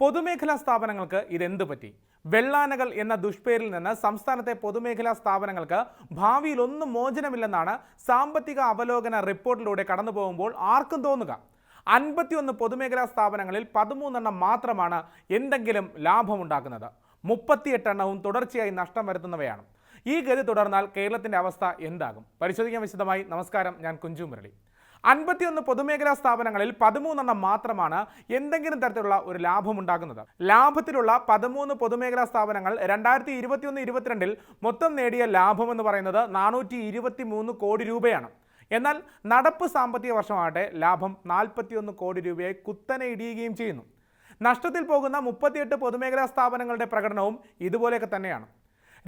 പൊതുമേഖലാ സ്ഥാപനങ്ങൾക്ക് ഇതെന്ത് പറ്റി? വെള്ളാനകൾ എന്ന ദുഷ്പേരിൽ നിന്ന് സംസ്ഥാനത്തെ പൊതുമേഖലാ സ്ഥാപനങ്ങൾക്ക് ഭാവിയിൽ ഒന്നും മോചനമില്ലെന്നാണ് സാമ്പത്തിക അവലോകന റിപ്പോർട്ടിലൂടെ കടന്നു പോകുമ്പോൾ ആർക്കും തോന്നുക. അൻപത്തിയൊന്ന് പൊതുമേഖലാ സ്ഥാപനങ്ങളിൽ പതിമൂന്നെണ്ണം മാത്രമാണ് എന്തെങ്കിലും ലാഭമുണ്ടാക്കുന്നത്. മുപ്പത്തിയെട്ടെണ്ണവും തുടർച്ചയായി നഷ്ടം വരുത്തുന്നവയാണ്. ഈ ഗതി തുടർന്നാൽ കേരളത്തിന്റെ അവസ്ഥ എന്താകും? പരിശോധിക്കാൻ വിശദമായി നമസ്കാരം. ഞാൻ കുഞ്ചു മുരളി. അൻപത്തിയൊന്ന് പൊതുമേഖലാ സ്ഥാപനങ്ങളിൽ പതിമൂന്നെണ്ണം മാത്രമാണ് എന്തെങ്കിലും തരത്തിലുള്ള ഒരു ലാഭം ഉണ്ടാക്കുന്നത് ലാഭത്തിലുള്ള പതിമൂന്ന് പൊതുമേഖലാ സ്ഥാപനങ്ങൾ രണ്ടായിരത്തി ഇരുപത്തിയൊന്ന് ഇരുപത്തിരണ്ടിൽ മൊത്തം നേടിയ ലാഭം എന്ന് പറയുന്നത് നാനൂറ്റി ഇരുപത്തി മൂന്ന് കോടി രൂപയാണ്. എന്നാൽ നടപ്പ് സാമ്പത്തിക വർഷമാകട്ടെ ലാഭം നാൽപ്പത്തിയൊന്ന് കോടി രൂപയായി കുത്തനെ ഇടിയുകയും ചെയ്യുന്നു. നഷ്ടത്തിൽ പോകുന്ന മുപ്പത്തിയെട്ട് പൊതുമേഖലാ സ്ഥാപനങ്ങളുടെ പ്രകടനവും ഇതുപോലെയൊക്കെ തന്നെയാണ്.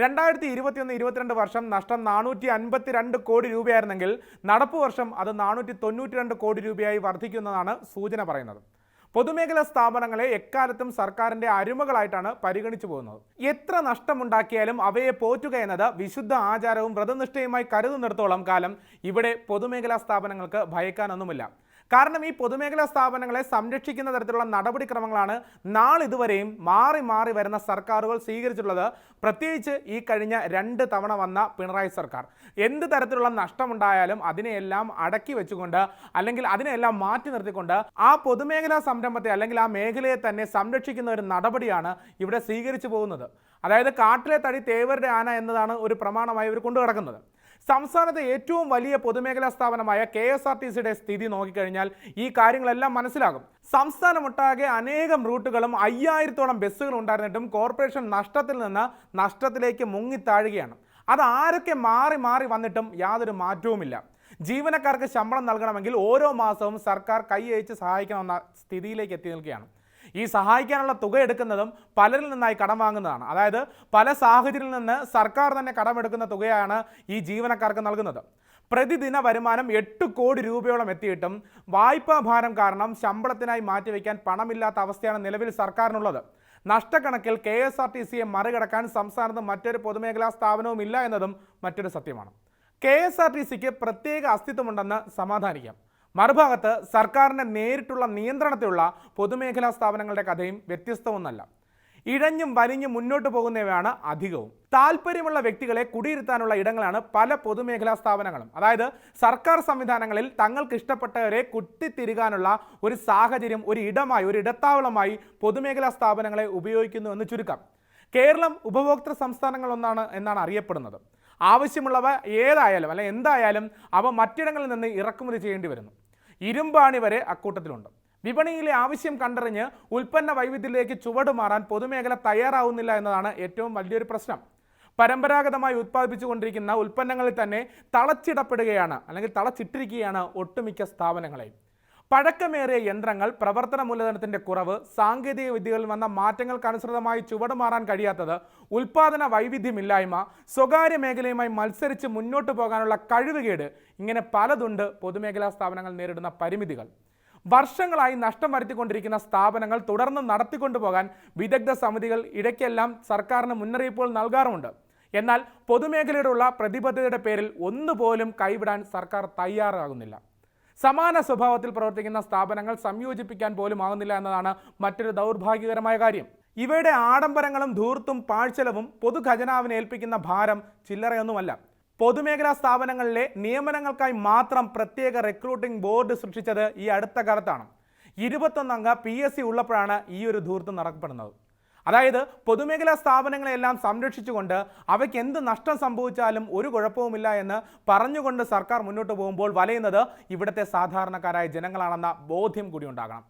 രണ്ടായിരത്തി ഇരുപത്തിയൊന്ന് ഇരുപത്തിരണ്ട് വർഷം നഷ്ടം നാനൂറ്റി അൻപത്തി രണ്ട് കോടി രൂപയായിരുന്നെങ്കിൽ നടപ്പ് വർഷം അത് നാനൂറ്റി തൊണ്ണൂറ്റി രണ്ട് കോടി രൂപയായി വർദ്ധിക്കുന്നതാണ് സൂചന പറയുന്നത്. പൊതുമേഖലാ സ്ഥാപനങ്ങളെ എക്കാലത്തും സർക്കാരിന്റെ അരുമകളായിട്ടാണ് പരിഗണിച്ചു പോകുന്നത്. എത്ര നഷ്ടമുണ്ടാക്കിയാലും അവയെ പോറ്റുക എന്നത് വിശുദ്ധ ആചാരവും വ്രതനിഷ്ഠയുമായി കരുതുന്നിടത്തോളം കാലം ഇവിടെ പൊതുമേഖലാ സ്ഥാപനങ്ങൾക്ക് ഭയക്കാനൊന്നുമില്ല. കാരണം ഈ പൊതുമേഖലാ സ്ഥാപനങ്ങളെ സംരക്ഷിക്കുന്ന തരത്തിലുള്ള നടപടിക്രമങ്ങളാണ് നാളിതുവരെയും മാറി മാറി വരുന്ന സർക്കാരുകൾ സ്വീകരിച്ചിട്ടുള്ളത്. പ്രത്യേകിച്ച് ഈ കഴിഞ്ഞ രണ്ട് തവണ വന്ന പിണറായി സർക്കാർ. എന്ത് തരത്തിലുള്ള നഷ്ടമുണ്ടായാലും അതിനെയെല്ലാം അടക്കി വെച്ചുകൊണ്ട് അല്ലെങ്കിൽ അതിനെയെല്ലാം മാറ്റി നിർത്തിക്കൊണ്ട് ആ പൊതുമേഖലാ സംരംഭത്തെ അല്ലെങ്കിൽ ആ മേഖലയെ തന്നെ സംരക്ഷിക്കുന്ന ഒരു നടപടിയാണ് ഇവിടെ സ്വീകരിച്ചു പോകുന്നത്. അതായത് കാട്ടിലെ തടി തേവരുടെ ആന എന്നതാണ് ഒരു പ്രമാണമായി ഇവർ കൊണ്ടു കിടക്കുന്നത് സംസ്ഥാനത്തെ ഏറ്റവും വലിയ പൊതുമേഖലാ സ്ഥാപനമായ കെ എസ് ആർ ടി സിയുടെ സ്ഥിതി നോക്കിക്കഴിഞ്ഞാൽ ഈ കാര്യങ്ങളെല്ലാം മനസ്സിലാകും. സംസ്ഥാനമൊട്ടാകെ അനേകം റൂട്ടുകളും അയ്യായിരത്തോളം ബസ്സുകൾ ഉണ്ടായിരുന്നിട്ടും കോർപ്പറേഷൻ നഷ്ടത്തിൽ നിന്ന് നഷ്ടത്തിലേക്ക് മുങ്ങിത്താഴുകയാണ്. അത് ആരൊക്കെ മാറി മാറി വന്നിട്ടും യാതൊരു മാറ്റവുമില്ല. ജീവനക്കാർക്ക് ശമ്പളം നൽകണമെങ്കിൽ ഓരോ മാസവും സർക്കാർ കൈയച്ച് സഹായിക്കണമെന്ന സ്ഥിതിയിലേക്ക് എത്തി നിൽക്കുകയാണ്. ഈ സഹായിക്കാനുള്ള തുക എടുക്കുന്നതും പലരിൽ നിന്നായി കടം വാങ്ങുന്നതാണ്. അതായത് പല സാഹചര്യത്തിൽ നിന്ന് സർക്കാർ തന്നെ കടമെടുക്കുന്ന തുകയാണ് ഈ ജീവനക്കാർക്ക് നൽകുന്നത്. പ്രതിദിന വരുമാനം എട്ട് കോടി രൂപയോളം എത്തിയിട്ടും വായ്പാ ഭാരം കാരണം ശമ്പളത്തിനായി മാറ്റിവെക്കാൻ പണമില്ലാത്ത അവസ്ഥയാണ് നിലവിൽ സർക്കാരിനുള്ളത്. നഷ്ടക്കണക്കിൽ കെ എസ് ആർ ടി സിയെ മറികടക്കാൻ സംസ്ഥാനത്ത് മറ്റൊരു പൊതുമേഖലാ സ്ഥാപനവും ഇല്ല എന്നതും മറ്റൊരു സത്യമാണ്. കെ എസ് ആർ ടി സിക്ക് പ്രത്യേക അസ്തിത്വമുണ്ടെന്ന് സമാധാനിക്കാം. മറുഭാഗത്ത് സർക്കാരിന്റെ നേരിട്ടുള്ള നിയന്ത്രണത്തിലുള്ള പൊതുമേഖലാ സ്ഥാപനങ്ങളുടെ കഥയും വ്യത്യസ്തമൊന്നല്ല ഇഴഞ്ഞും വലിഞ്ഞും മുന്നോട്ട് പോകുന്നവയാണ് അധികവും. താല്പര്യമുള്ള വ്യക്തികളെ കുടിയിരുത്താനുള്ള ഇടങ്ങളാണ് പല പൊതുമേഖലാ സ്ഥാപനങ്ങളും. അതായത് സർക്കാർ സംവിധാനങ്ങളിൽ തങ്ങൾക്ക് ഇഷ്ടപ്പെട്ടവരെ കുത്തിത്തിരുകാനുള്ള ഒരു സാഹചര്യം ഒരു ഇടമായി ഒരു ഇടത്താവളമായി പൊതുമേഖലാ സ്ഥാപനങ്ങളെ ഉപയോഗിക്കുന്നു എന്ന് ചുരുക്കം. കേരളം ഉപഭോക്തൃ സംസ്ഥാനങ്ങളൊന്നാണ് എന്നാണ് അറിയപ്പെടുന്നത്. ആവശ്യമുള്ളവ ഏതായാലും അല്ലെ എന്തായാലും അവ മറ്റിടങ്ങളിൽ നിന്ന് ഇറക്കുമതി ചെയ്യേണ്ടി വരുന്നു. ഇരുമ്പാണി വരെ അക്കൂട്ടത്തിലുണ്ട്. വിപണിയിലെ ആവശ്യം കണ്ടറിഞ്ഞ് ഉൽപ്പന്ന വൈവിധ്യത്തിലേക്ക് ചുവടുമാറാൻ പൊതുമേഖല തയ്യാറാവുന്നില്ല എന്നതാണ് ഏറ്റവും വലിയൊരു പ്രശ്നം. പരമ്പരാഗതമായി ഉത്പാദിപ്പിച്ചുകൊണ്ടിരിക്കുന്ന ഉൽപ്പന്നങ്ങളിൽ തന്നെ തളച്ചിടപ്പെടുകയാണ് അല്ലെങ്കിൽ തളച്ചിട്ടിരിക്കുകയാണ് ഒട്ടുമിക്ക സ്ഥാപനങ്ങളെയും. പഴക്കമേറിയ യന്ത്രങ്ങൾ പ്രവർത്തന മൂലധനത്തിന്റെ കുറവ് സാങ്കേതിക വിദ്യകളിൽ വന്ന മാറ്റങ്ങൾക്കനുസൃതമായി ചുവടുമാറാൻ കഴിയാത്തത് ഉൽപാദന വൈവിധ്യമില്ലായ്മ സ്വകാര്യ മേഖലയുമായി മത്സരിച്ച് മുന്നോട്ട് പോകാനുള്ള കഴിവുകേട് ഇങ്ങനെ പലതുണ്ട് പൊതുമേഖലാ സ്ഥാപനങ്ങൾ നേരിടുന്ന പരിമിതികൾ. വർഷങ്ങളായി നഷ്ടം വരുത്തിക്കൊണ്ടിരിക്കുന്ന സ്ഥാപനങ്ങൾ തുടർന്ന് നടത്തിക്കൊണ്ടുപോകാൻ വിദഗ്ധ സമിതികൾ ഇടയ്ക്കെല്ലാം സർക്കാരിന് മുന്നറിയിപ്പുകൾ നൽകാറുമുണ്ട്. എന്നാൽ പൊതുമേഖലയോടുള്ള പ്രതിബദ്ധതയുടെ പേരിൽ ഒന്നുപോലും കൈവിടാൻ സർക്കാർ തയ്യാറാകുന്നില്ല. സമാന സ്വഭാവത്തിൽ പ്രവർത്തിക്കുന്ന സ്ഥാപനങ്ങൾ സംയോജിപ്പിക്കാൻ പോലും ആകുന്നില്ല എന്നതാണ് മറ്റൊരു ദൗർഭാഗ്യകരമായ കാര്യം. ഇവയുടെ ആഡംബരങ്ങളും ധൂർത്തും പാഴ്ചലവും പൊതുഖജനാവിനെ ഏൽപ്പിക്കുന്ന ഭാരം ചില്ലറയൊന്നുമല്ല. പൊതുമേഖലാ സ്ഥാപനങ്ങളിലെ നിയമനങ്ങൾക്കായി മാത്രം പ്രത്യേക റിക്രൂട്ടിംഗ് ബോർഡ് സൃഷ്ടിച്ചത് ഈ അടുത്ത കാലത്താണ്. ഇരുപത്തൊന്നംഗ പി എസ് സി ഉള്ളപ്പോഴാണ് ഈ ഒരു ധൂർത്ത് നടക്കപ്പെടുന്നത്. അതായത് പൊതുമേഖലാ സ്ഥാപനങ്ങളെല്ലാം സംരക്ഷിച്ചുകൊണ്ട് അവയ്ക്ക് എന്ത് നഷ്ടം സംഭവിച്ചാലും ഒരു കുഴപ്പവുമില്ല എന്ന് പറഞ്ഞുകൊണ്ട് സർക്കാർ മുന്നോട്ട് പോകുമ്പോൾ വലയുന്നത് ഇവിടുത്തെ സാധാരണക്കാരായ ജനങ്ങളാണെന്ന ബോധ്യം കൂടി ഉണ്ടാകണം.